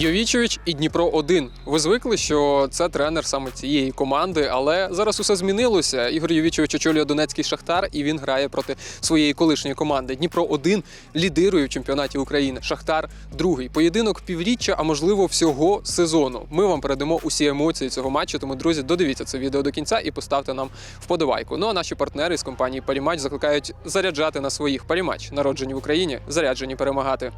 Йовічевич і Дніпро 1 Ви звикли, що це тренер саме цієї команди, але зараз усе змінилося. Ігор Йовічевич очолює Донецький Шахтар, і він грає проти своєї колишньої команди. Дніпро 1 лідирує в чемпіонаті України. Шахтар другий. Поєдинок півріччя, а можливо всього сезону. Ми вам передамо усі емоції цього матчу. Тому, друзі, додивіться це відео до кінця і поставте нам вподобайку. Ну а наші партнери з компанії Парімач закликають заряджати на своїх Парімач, народжені в Україні, заряджені перемагати.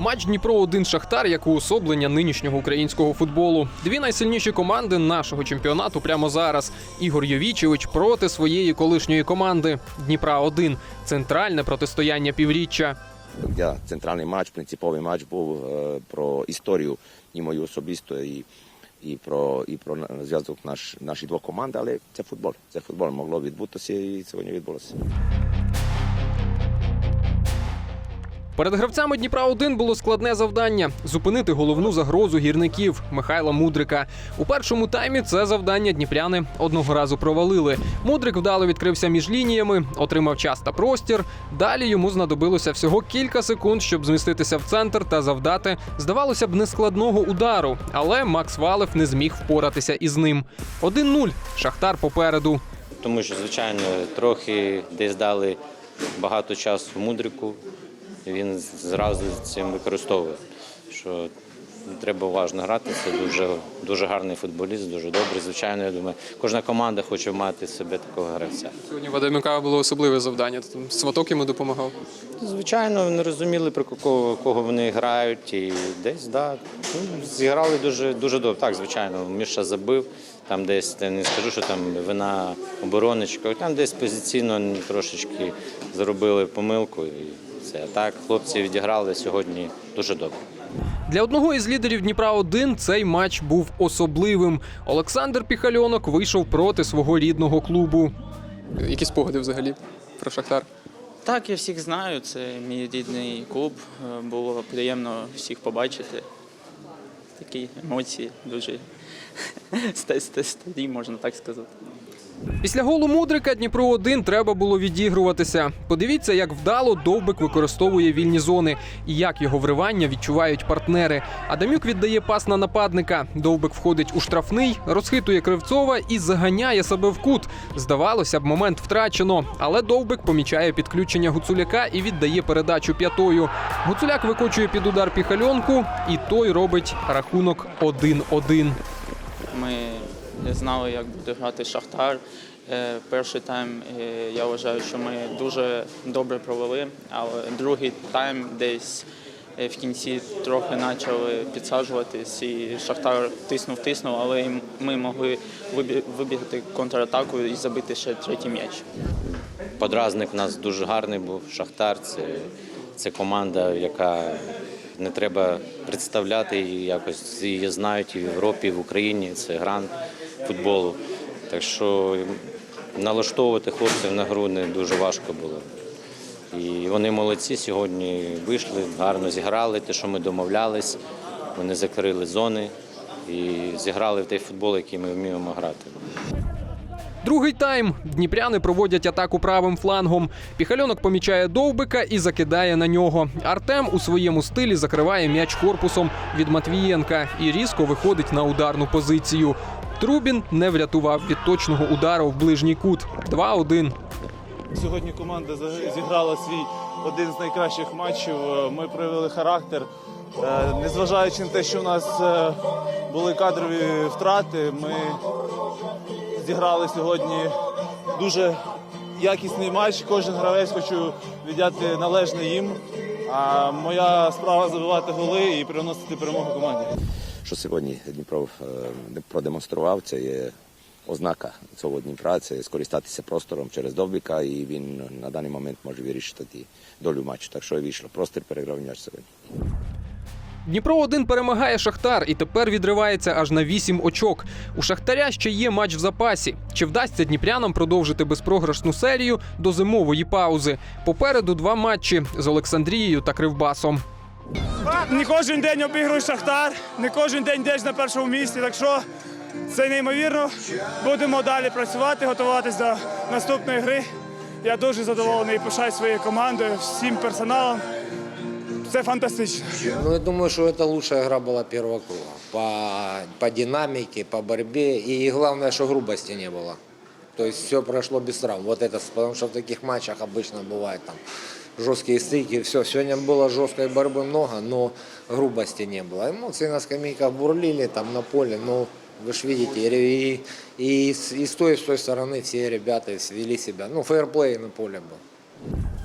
Матч Дніпро 1 Шахтар як уособлення нинішнього українського футболу. Дві найсильніші команди нашого чемпіонату прямо зараз. Ігор Йовічевич проти своєї колишньої команди Дніпра 1 центральне протистояння півріччя. Я центральний матч, принциповий матч був е, про історію і мою особисто, і, і про і про зв'язок наш наші двох команд, але це футбол. Це футбол могло відбутися і сьогодні відбулося. Перед гравцями Дніпра 1 було складне завдання зупинити головну загрозу гірників Михайла Мудрика. У першому таймі це завдання дніпряни одного разу провалили. Мудрик вдало відкрився між лініями, отримав час та простір. Далі йому знадобилося всього кілька секунд, щоб зміститися в центр та завдати, здавалося б, нескладного удару. Але Макс Валев не зміг впоратися із ним. 1-0. Шахтар попереду. Тому що, звичайно, трохи десь дали багато часу мудрику, він зразу цим використовує. Що треба уважно грати. Це дуже, дуже гарний футболіст, дуже добрий. Звичайно, я думаю, кожна команда хоче мати себе такого гравця. Сьогодні в Адамюка було особливе завдання. Там сваток йому допомагав. Звичайно, не розуміли, про кого, кого вони грають, і десь да, ну, зіграли дуже, дуже добре. Так, звичайно, Міша забив. Там десь я не скажу, що там вина обороночка, там десь позиційно трошечки зробили помилку. І А так хлопці відіграли сьогодні дуже добре. Для одного із лідерів Дніпра 1 цей матч був особливим. Олександр Піхальонок вийшов проти свого рідного клубу. Які спогади взагалі про Шахтар? Так, я всіх знаю. Це мій рідний клуб. Е, Було приємно всіх побачити. Такі емоції дуже ста- ста- старі, можна так сказати. Після голу Мудрика Дніпро 1 треба було відігруватися. Подивіться, як вдало Довбик використовує вільні зони і як його вривання відчувають партнери. Адамюк віддає пас на нападника. Довбик входить у штрафний, розхитує Кривцова і заганяє себе в кут. Здавалося б, момент втрачено, але Довбик помічає підключення Гуцуляка і віддає передачу п'ятою. Гуцуляк викочує під удар піхальонку, і той робить рахунок 1-1. Ми не знали, як буде грати Шахтар. Е, Перший тайм е, я вважаю, що ми дуже добре провели, але другий тайм десь е, в кінці трохи почали підсаджуватись, і Шахтар тиснув, тиснув, але ми могли вибі- вибігти контратаку і забити ще третій м'яч. Подразник у нас дуже гарний був. Шахтар це, це команда, яка не треба представляти і якось її знають і в Європі, і в Україні. Це гран футболу. Так що налаштовувати хлопців на гру не дуже важко було. І вони молодці сьогодні вийшли, гарно зіграли те, що ми домовлялись. Вони закрили зони і зіграли в той футбол, який ми вміємо грати. Другий тайм. Дніпряни проводять атаку правим флангом. Піхальонок помічає довбика і закидає на нього. Артем у своєму стилі закриває м'яч корпусом від Матвієнка і різко виходить на ударну позицію. Трубін не врятував від точного удару в ближній кут. 2-1. Сьогодні команда зіграла свій один з найкращих матчів. Е, Ми проявили характер. Е, Незважаючи на те, що у нас е, були кадрові втрати, ми зіграли сьогодні дуже якісний матч. Кожен гравець хочу віддяти належне їм. А моя справа забивати голи і приносити перемогу команді. Що сьогодні Дніпро е, продемонстрував, це є ознака цього Дніпра, це скористатися простором через Довбіка, і він на даний момент може вирішити долю матчу. Так що і вийшло. Простір переграв м'яч сьогодні. Дніпро 1 перемагає Шахтар і тепер відривається аж на 8 очок. У Шахтаря ще є матч в запасі. Чи вдасться дніпрянам продовжити безпрограшну серію до зимової паузи? Попереду два матчі з Олександрією та Кривбасом. Не кожен день обігруєш Шахтар, не кожен день йдеш на першому місці. Так що це неймовірно. Будемо далі працювати, готуватися до наступної гри. Я дуже задоволений і пишаю своєю командою, всім персоналом. це фантастично. Ну, я думаю, что это лучшая игра была первого круга. По, по динамике, по борьбе. И главное, что грубости не было. То есть все прошло без травм. Вот это, потому что в таких матчах обычно бывает там жесткие стыки. Все, сегодня было жесткой борьбы много, но грубости не было. Эмоции на скамейках бурлили там на поле, но вы же видите, и, и, с- и с той, и с той стороны все ребята вели себя. Ну, фейерплей на поле был.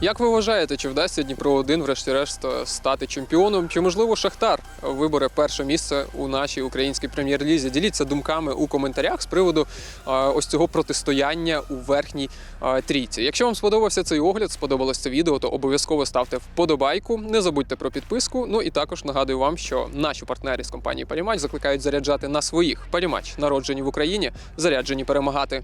Як ви вважаєте, чи вдасться Дніпро 1 врешті-решт стати чемпіоном? Чи можливо Шахтар вибере перше місце у нашій українській прем'єр-лізі? Діліться думками у коментарях з приводу е, ось цього протистояння у верхній е, трійці. Якщо вам сподобався цей огляд, сподобалось це відео, то обов'язково ставте вподобайку. Не забудьте про підписку. Ну і також нагадую вам, що наші партнери з компанії Парімач закликають заряджати на своїх Парімач, народжені в Україні, заряджені перемагати.